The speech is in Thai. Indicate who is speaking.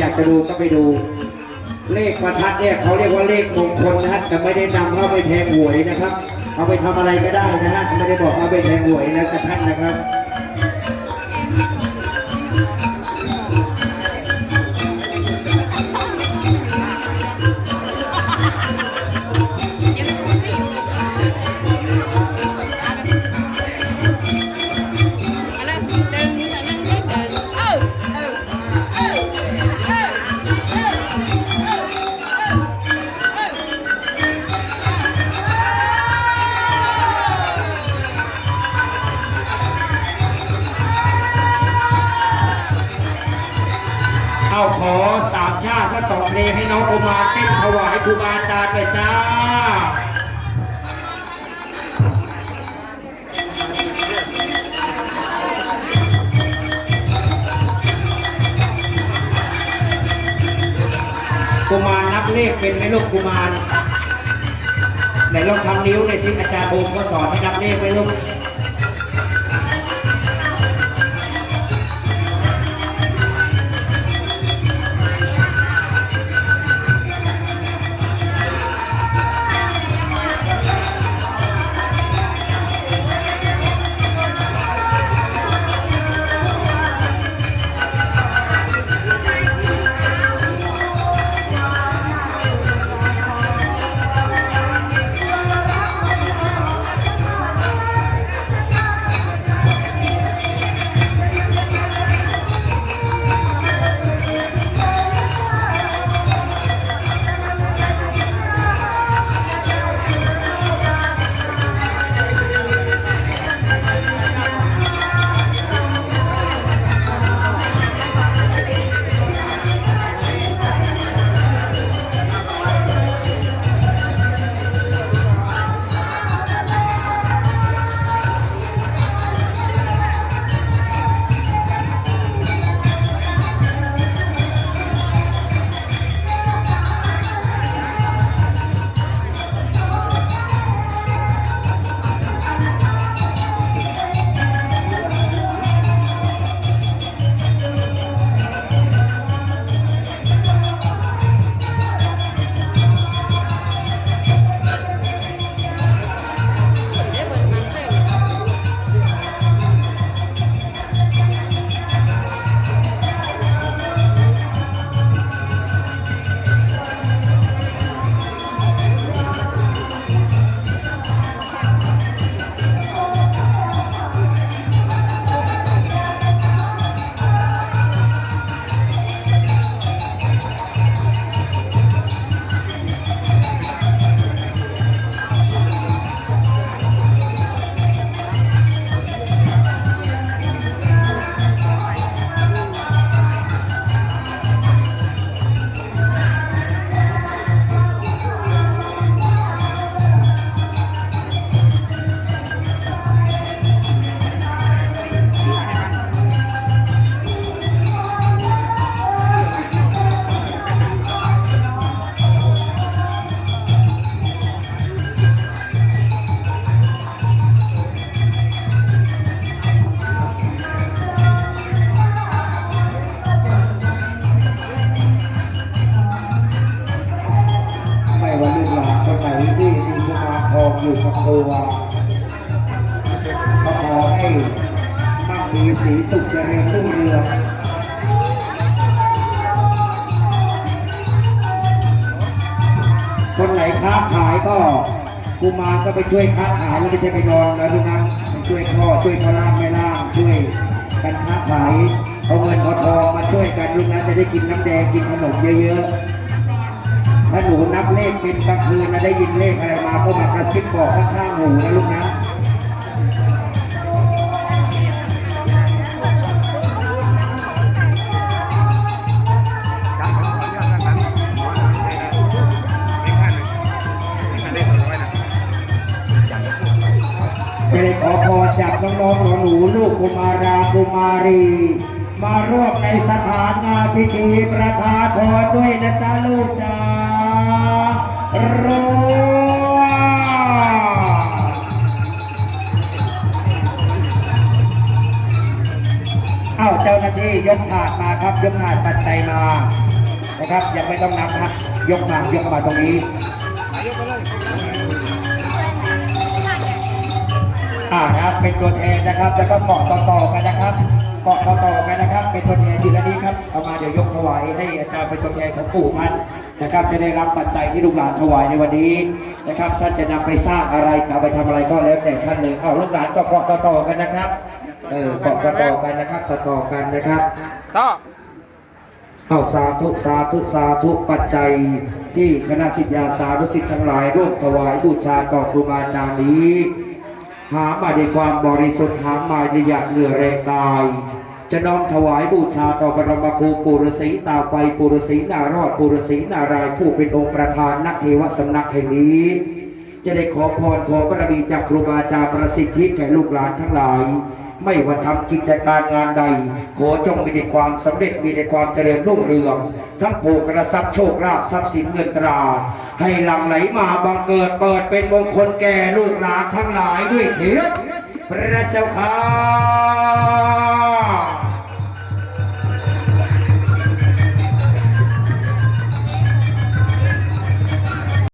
Speaker 1: อยากจะดูก็ไปดู เลขประทัดเนี่ยเขาเรียกว่าเลขมงคลนะฮะแต่ไม่ได้นำเข้าไปแทงหวยนะครับ เอาไปทำอะไรก็ได้นะฮะไม่ได้บอกเอาไปแทงหวยนะกระทัดนะครับ อาขอสามชาติสักสองเพลงให้น้องกุมารเต้นถวายครูบาอาจารย์ไปจ้ากุมารนับเลขเป็นไหมลูกกุมารไหนลองทำนิ้วในอยที่อาจารย์โอมก็สอนให้นับเลขไหมลูก ตัวก็ขอให้มั่งมีสีสุขเจริญรุ่งเรืองคนไหนค้าขายก็กุมารก็ไปช่วยค้าขายแล้วไม่ใช่ไปนอนนะลูกนะไปช่วยพ่อช่วยพ่อล่างแม่ล่างช่วยกันค้าขายเอาเงินเอาทองมาช่วยกันลูกนะจะได้กินน้ำแดงกินขนมเยอะๆ ถ้าหนูนับเลขเป็นกลางคืนนะได้ยินเลขอะไรมาก็มากระซิบบอกข้างๆหูนะลูกนะจะได้ขอพรจากน้องๆหนูลูกกุมารากุมารี มาร่วมในสถานงานพิธีประทานพรด้วยนะจ๊ะลูกจ้า รัวเอ้าเจ้าหน้าที่ยกถาดมาครับ ยกถาดปัจจัยมานะครับยังไม่ต้องนับครับยกมายกมาตรงนี้อ่าครับเป็นตัวแทนนะครับ แล้วก็เกาะต่อๆกันนะครับ เกาะต่อๆกันนะครับ เป็นตัวแทนทีละนี้ครับเอามาเดี๋ยวยกถวายให้อาจารย์เป็นตัวแทนของปู่ท่านนะครับจะได้รับปัจจัยที่ลูกหลานถวายในวันนี้นะครับท่านจะนำไปสร้างอะไรจะเอาไปทำอะไรก็แล้วแต่ท่านเลยเอาลูกหลานก็เกาะต่อๆกันนะครับเออเกาะต่อๆกันนะครับต่อๆกันนะครับ
Speaker 2: ต่อ
Speaker 1: เอาสาธุสาธุสาธุปัจจัยที่คณะสิทธิาสาธุสิทธิ์ทั้งหลายร่วมถวายบูชาต่อครูบาอาจารย์นี้ หามาด้วยความบริสุทธิ์หามาด้วยหยาดเหงื่อแรงกาย จะน้อมถวายบูชาต่อบรมครูปุรสีตาไฟปุรสีนารอดปุรสีนารายผู้เป็นองค์ประธานนักเทวสำนักแห่งนี้ จะได้ขอพรขอบารมีจากครูบาอาจารย์ประสิทธิแก่ลูกหลานทั้งหลาย ไม่ว่าทำกิจการงานใด ขอจงมีแต่ความสำเร็จมีแต่ความเจริญรุ่งเรือง ทั้งผูกระทรัพย์โชคลาภทรัพย์สินเงินตรา ให้หลั่งไหลมาบังเกิดเปิดเป็นมงคลแก่ลูกหลานทั้งหลายด้วยเถิดพระเจ้าค่ะ